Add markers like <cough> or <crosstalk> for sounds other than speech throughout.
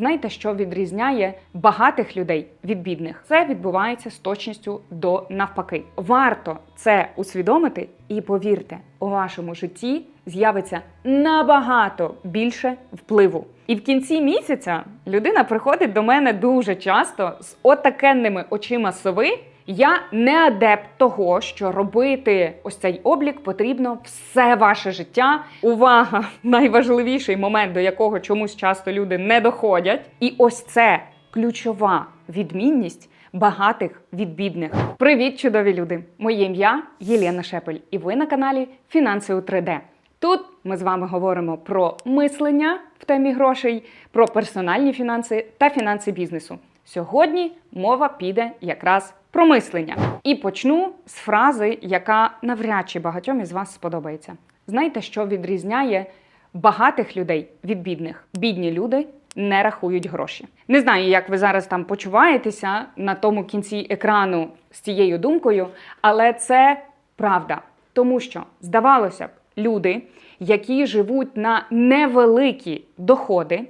Знаєте, що відрізняє багатих людей від бідних? Це відбувається з точністю до навпаки. Варто це усвідомити, і повірте, у вашому житті з'явиться набагато більше впливу. І в кінці місяця людина приходить до мене дуже часто з отакенними очима сови. Я не адепт того, що робити ось цей облік потрібно все ваше життя. Увага! <laughs> Найважливіший момент, до якого чомусь часто люди не доходять. І ось це ключова відмінність багатих від бідних. Привіт, чудові люди! Моє ім'я Єлена Шепель, і ви на каналі Фінанси у 3D. Тут ми з вами говоримо про мислення в темі грошей, про персональні фінанси та фінанси бізнесу. Сьогодні мова піде якраз про мислення. І почну з фрази, яка навряд чи багатьом із вас сподобається. Знаєте, що відрізняє багатих людей від бідних? Бідні люди не рахують гроші. Не знаю, як ви зараз там почуваєтеся на тому кінці екрану з цією думкою, але це правда. Тому що, здавалося б, люди, які живуть на невеликі доходи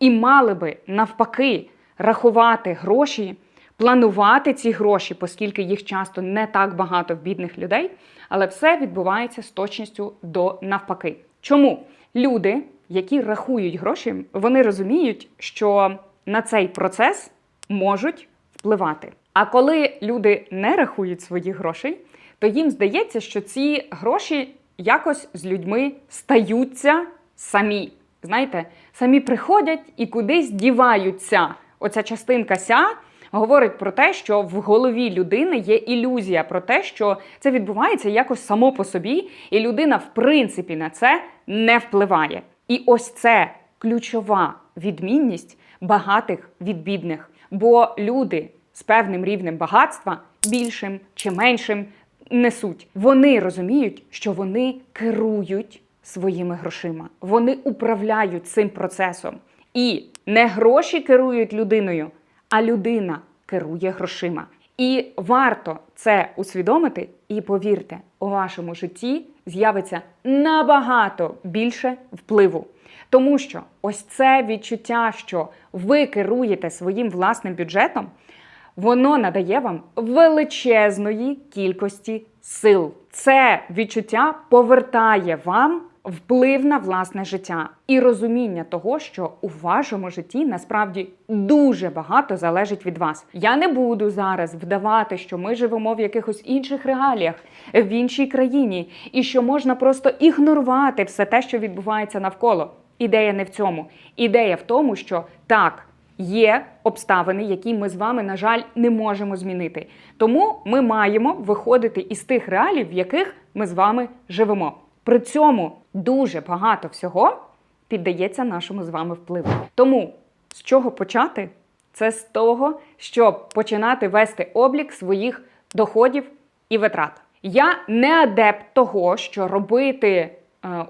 і мали би навпаки рахувати гроші, планувати ці гроші, оскільки їх часто не так багато в бідних людей, але все відбувається з точністю до навпаки. Чому люди, які рахують гроші, вони розуміють, що на цей процес можуть впливати. А коли люди не рахують своїх грошей, то їм здається, що ці гроші якось з людьми стаються самі. Знаєте, самі приходять і кудись діваються. Оця частинка ся говорить про те, що в голові людини є ілюзія про те, що це відбувається якось само по собі, і людина, в принципі, на це не впливає. І ось це ключова відмінність багатих від бідних. Бо люди з певним рівнем багатства, більшим чи меншим, несуть. Вони розуміють, що вони керують своїми грошима, вони управляють цим процесом. І не гроші керують людиною, а людина керує грошима. І варто це усвідомити, і повірте, у вашому житті з'явиться набагато більше впливу. Тому що ось це відчуття, що ви керуєте своїм власним бюджетом, воно надає вам величезної кількості сил. Це відчуття повертає вам вплив на власне життя і розуміння того, що у вашому житті насправді дуже багато залежить від вас. Я не буду зараз вдавати, що ми живемо в якихось інших реаліях, в іншій країні, і що можна просто ігнорувати все те, що відбувається навколо. Ідея не в цьому. Ідея в тому, що так. Є обставини, які ми з вами, на жаль, не можемо змінити. Тому ми маємо виходити із тих реалій, в яких ми з вами живемо. При цьому дуже багато всього піддається нашому з вами впливу. Тому з чого почати? Це з того, щоб починати вести облік своїх доходів і витрат. Я не адепт того, що робити е,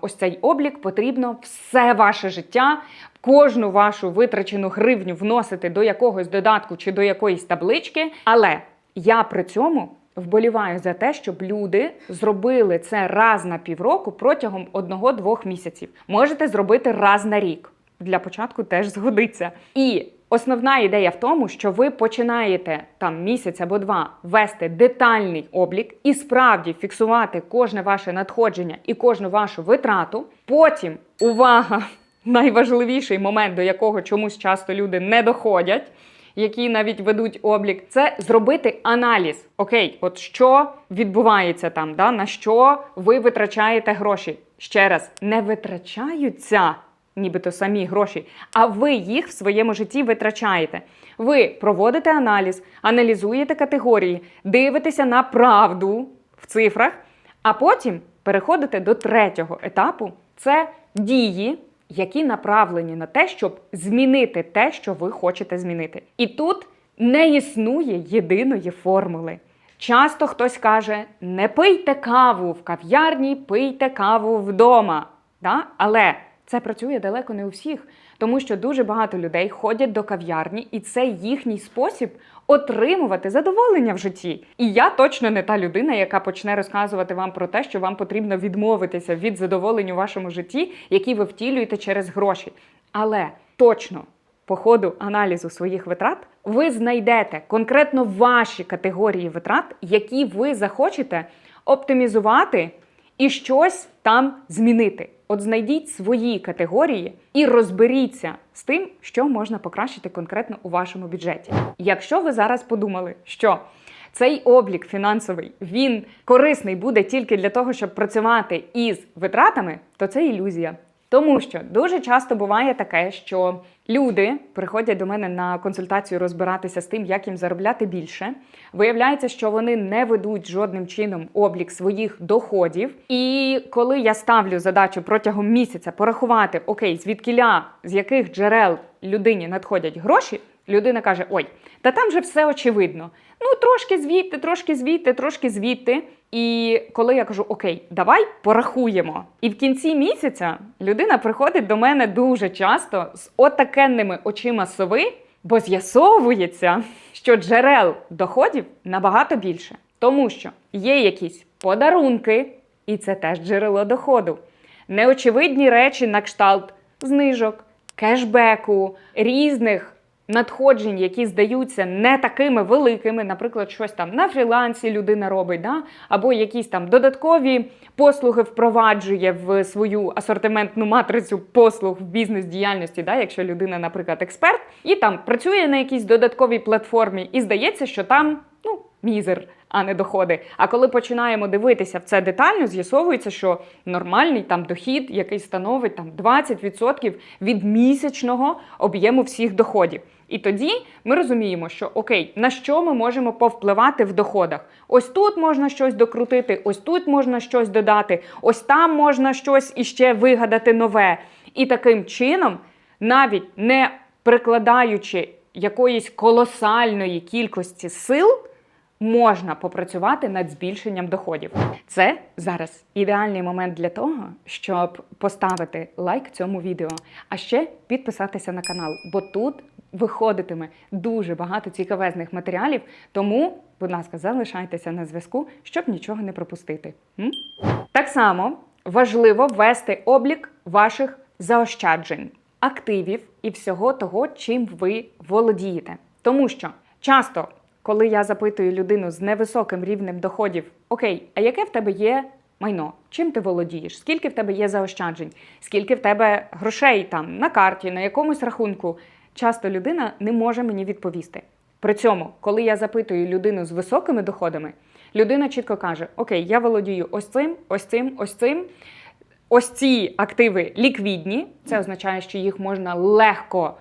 ось цей облік потрібно все ваше життя, кожну вашу витрачену гривню вносити до якогось додатку чи до якоїсь таблички. Але я при цьому вболіваю за те, щоб люди зробили це раз на півроку протягом одного-двох місяців. Можете зробити раз на рік. Для початку теж згодиться. І основна ідея в тому, що ви починаєте там місяць або два вести детальний облік і справді фіксувати кожне ваше надходження і кожну вашу витрату. Потім увага! <laughs> Найважливіший момент, до якого чомусь часто люди не доходять, які навіть ведуть облік, це зробити аналіз. Окей, от що відбувається там, да? на що ви витрачаєте гроші. Ще раз, не витрачаються нібито самі гроші, а ви їх в своєму житті витрачаєте. Ви проводите аналіз, аналізуєте категорії, дивитеся на правду в цифрах, а потім переходите до третього етапу це дії, які направлені на те, щоб змінити те, що ви хочете змінити. І тут не існує єдиної формули. Часто хтось каже: не пийте каву в кав'ярні, пийте каву вдома. Да? Але це працює далеко не у всіх, тому що дуже багато людей ходять до кав'ярні, і це їхній спосіб отримувати задоволення в житті. І я точно не та людина, яка почне розказувати вам про те, що вам потрібно відмовитися від задоволень у вашому житті, які ви втілюєте через гроші. Але точно по ходу аналізу своїх витрат ви знайдете конкретно ваші категорії витрат, які ви захочете оптимізувати і щось там змінити. От знайдіть свої категорії і розберіться з тим, що можна покращити конкретно у вашому бюджеті. Якщо ви зараз подумали, що цей облік фінансовий він корисний буде тільки для того, щоб працювати із витратами, то це ілюзія. Тому що дуже часто буває таке, що люди приходять до мене на консультацію розбиратися з тим, як їм заробляти більше. Виявляється, що вони не ведуть жодним чином облік своїх доходів. І коли я ставлю задачу протягом місяця порахувати, окей, звідкіля, з яких джерел людині надходять гроші, людина каже: Ой, та там же все очевидно. Ну, трошки звідти, трошки звідти, трошки звідти. І коли я кажу, окей, давай порахуємо. І в кінці місяця людина приходить до мене дуже часто з отакенними очима сови, бо з'ясовується, що джерел доходів набагато більше, тому що є якісь подарунки, і це теж джерело доходу. Неочевидні речі на кшталт знижок, кешбеку, різних надходжень, які здаються не такими великими, наприклад, щось там на фрілансі людина робить, да? або якісь там додаткові послуги впроваджує в свою асортиментну матрицю послуг в бізнес-діяльності, да? якщо людина, наприклад, експерт, і там працює на якійсь додатковій платформі, і здається, що там ну, мізер. А не доходи. А коли починаємо дивитися в це детально, з'ясовується, що нормальний там дохід, який становить там 20% від місячного об'єму всіх доходів. І тоді ми розуміємо, що окей, на що ми можемо повпливати в доходах. Ось тут можна щось докрутити, ось тут можна щось додати, ось там можна щось іще вигадати нове. І таким чином, навіть не прикладаючи якоїсь колосальної кількості сил. Можна попрацювати над збільшенням доходів. Це зараз ідеальний момент для того, щоб поставити лайк цьому відео, а ще підписатися на канал, бо тут виходитиме дуже багато цікавезних матеріалів. Тому, будь ласка, залишайтеся на зв'язку, щоб нічого не пропустити. М? Так само важливо ввести облік ваших заощаджень, активів і всього того, чим ви володієте. Тому що часто коли я запитую людину з невисоким рівнем доходів, окей, а яке в тебе є майно? Чим ти володієш? Скільки в тебе є заощаджень? Скільки в тебе грошей там на карті, на якомусь рахунку? Часто людина не може мені відповісти. При цьому, коли я запитую людину з високими доходами, людина чітко каже: Окей, я володію ось цим, ось цим, ось цим. Ось ці активи ліквідні, це означає, що їх можна легко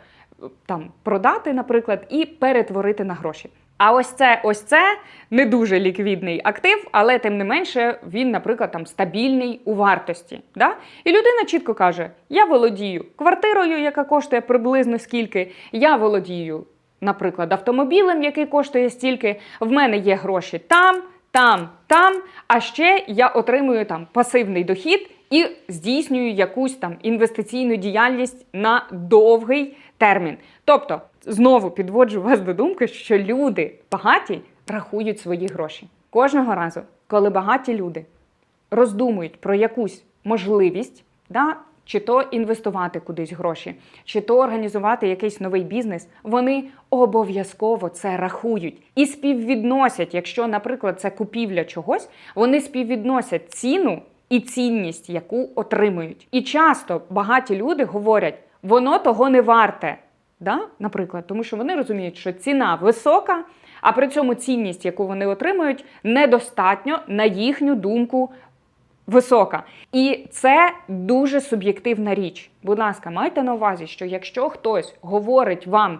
там продати, наприклад, і перетворити на гроші. А ось це ось це не дуже ліквідний актив, але тим не менше він, наприклад, там стабільний у вартості. Да? І людина чітко каже: Я володію квартирою, яка коштує приблизно скільки, я володію, наприклад, автомобілем, який коштує стільки. В мене є гроші там, там, там. А ще я отримую там пасивний дохід і здійснюю якусь там інвестиційну діяльність на довгий термін. Тобто, знову підводжу вас до думки, що люди багаті рахують свої гроші. Кожного разу, коли багаті люди роздумують про якусь можливість, да, чи то інвестувати кудись гроші, чи то організувати якийсь новий бізнес, вони обов'язково це рахують і співвідносять, якщо, наприклад, це купівля чогось, вони співвідносять ціну і цінність, яку отримують. І часто багаті люди говорять, воно того не варте. Да? Наприклад, тому що вони розуміють, що ціна висока, а при цьому цінність, яку вони отримують, недостатньо, на їхню думку, висока. І це дуже суб'єктивна річ. Будь ласка, майте на увазі, що якщо хтось говорить вам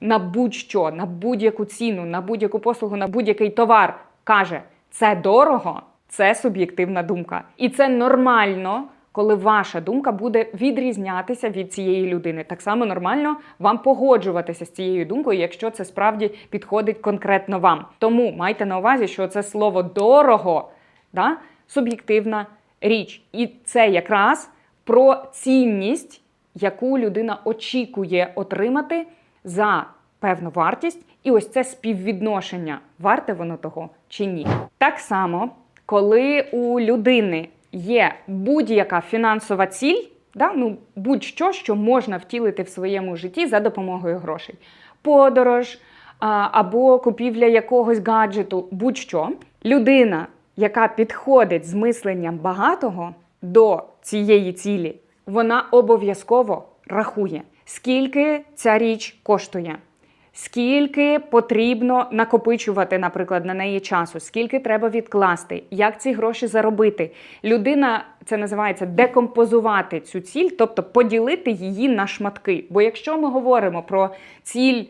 на будь-що, на будь-яку ціну, на будь-яку послугу, на будь-який товар, каже, це дорого, це суб'єктивна думка. І це нормально коли ваша думка буде відрізнятися від цієї людини. Так само нормально вам погоджуватися з цією думкою, якщо це справді підходить конкретно вам. Тому майте на увазі, що це слово дорого да, суб'єктивна річ. І це якраз про цінність, яку людина очікує отримати за певну вартість. І ось це співвідношення, варте воно того чи ні. Так само, коли у людини є будь-яка фінансова ціль, Да? Ну, будь-що, що можна втілити в своєму житті за допомогою грошей. Подорож або купівля якогось гаджету, будь-що. Людина, яка підходить з мисленням багатого до цієї цілі, вона обов'язково рахує, скільки ця річ коштує. Скільки потрібно накопичувати, наприклад, на неї часу, скільки треба відкласти, як ці гроші заробити. Людина це називається декомпозувати цю ціль, тобто поділити її на шматки. Бо якщо ми говоримо про ціль,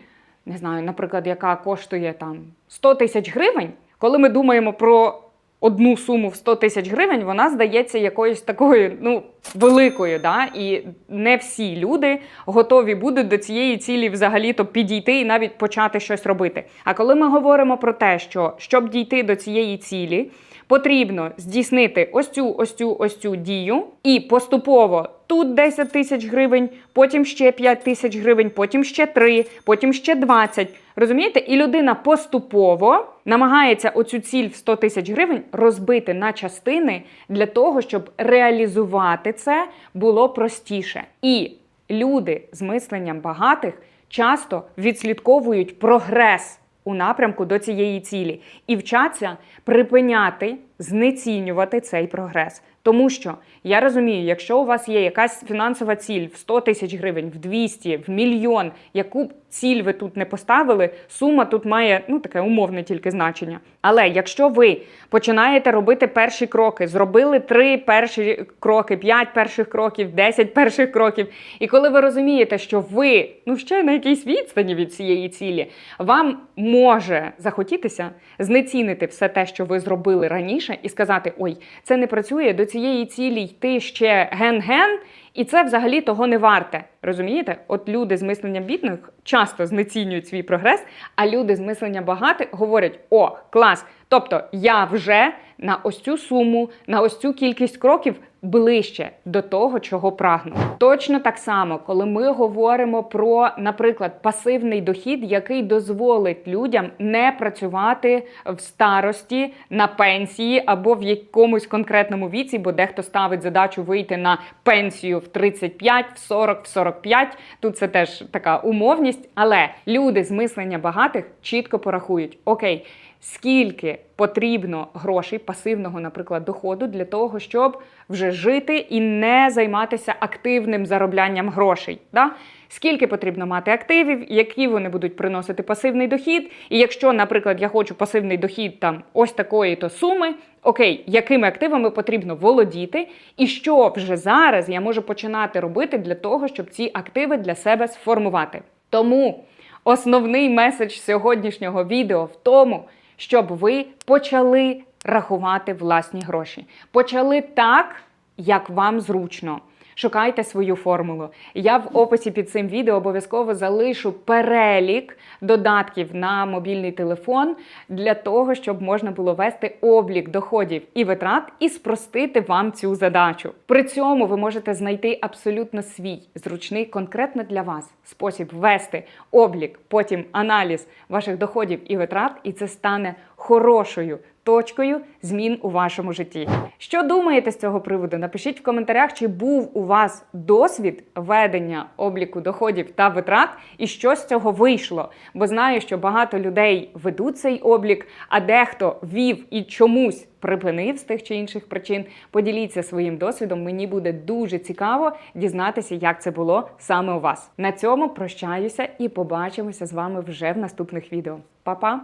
не знаю, наприклад, яка коштує там 100 тисяч гривень, коли ми думаємо про одну суму в 100 тисяч гривень, вона здається якоюсь такою ну, великою. Да? І не всі люди готові будуть до цієї цілі взагалі-то підійти і навіть почати щось робити. А коли ми говоримо про те, що щоб дійти до цієї цілі, потрібно здійснити ось цю, ось цю, ось цю дію і поступово. Тут 10 тисяч гривень, потім ще 5 тисяч гривень, потім ще 3, потім ще 20. Розумієте? І людина поступово намагається оцю ціль в 100 тисяч гривень розбити на частини для того, щоб реалізувати це було простіше. І люди з мисленням багатих часто відслідковують прогрес у напрямку до цієї цілі і вчаться припиняти знецінювати цей прогрес. Тому що я розумію, якщо у вас є якась фінансова ціль в 100 тисяч гривень, в 200, в мільйон, яку ціль ви тут не поставили, сума тут має ну таке умовне тільки значення. Але якщо ви починаєте робити перші кроки, зробили три перші кроки, п'ять перших кроків, 10 перших кроків, і коли ви розумієте, що ви ну ще на якійсь відстані від цієї цілі, вам може захотітися знецінити все те, що ви зробили раніше, і сказати: Ой, це не працює до цієї цілі йти ще ген-ген, і це взагалі того не варте. Розумієте? От люди з мисленням бідних часто знецінюють свій прогрес, а люди з мисленням багатих говорять: о, клас! Тобто я вже на ось цю суму, на ось цю кількість кроків ближче до того, чого прагну. Точно так само, коли ми говоримо про, наприклад, пасивний дохід, який дозволить людям не працювати в старості на пенсії або в якомусь конкретному віці, бо дехто ставить задачу вийти на пенсію в 35, в 40, в 45. Тут це теж така умовність. Але люди з мислення багатих чітко порахують: окей. Скільки потрібно грошей пасивного, наприклад, доходу для того, щоб вже жити і не займатися активним зароблянням грошей? Да? Скільки потрібно мати активів, які вони будуть приносити пасивний дохід? І якщо, наприклад, я хочу пасивний дохід там ось такої то суми, окей, якими активами потрібно володіти, і що вже зараз я можу починати робити для того, щоб ці активи для себе сформувати? Тому основний меседж сьогоднішнього відео в тому щоб ви почали рахувати власні гроші. Почали так, як вам зручно. Шукайте свою формулу. Я в описі під цим відео обов'язково залишу перелік додатків на мобільний телефон для того, щоб можна було вести облік доходів і витрат і спростити вам цю задачу. При цьому ви можете знайти абсолютно свій зручний конкретно для вас спосіб вести облік, потім аналіз ваших доходів і витрат, і це стане хорошою точкою змін у вашому житті. Що думаєте з цього приводу? Напишіть в коментарях, чи був у вас досвід ведення обліку доходів та витрат, і що з цього вийшло. Бо знаю, що багато людей ведуть цей облік, а дехто вів і чомусь. Припинив з тих чи інших причин, поділіться своїм досвідом. Мені буде дуже цікаво дізнатися, як це було саме у вас. На цьому прощаюся і побачимося з вами вже в наступних відео. Па-па!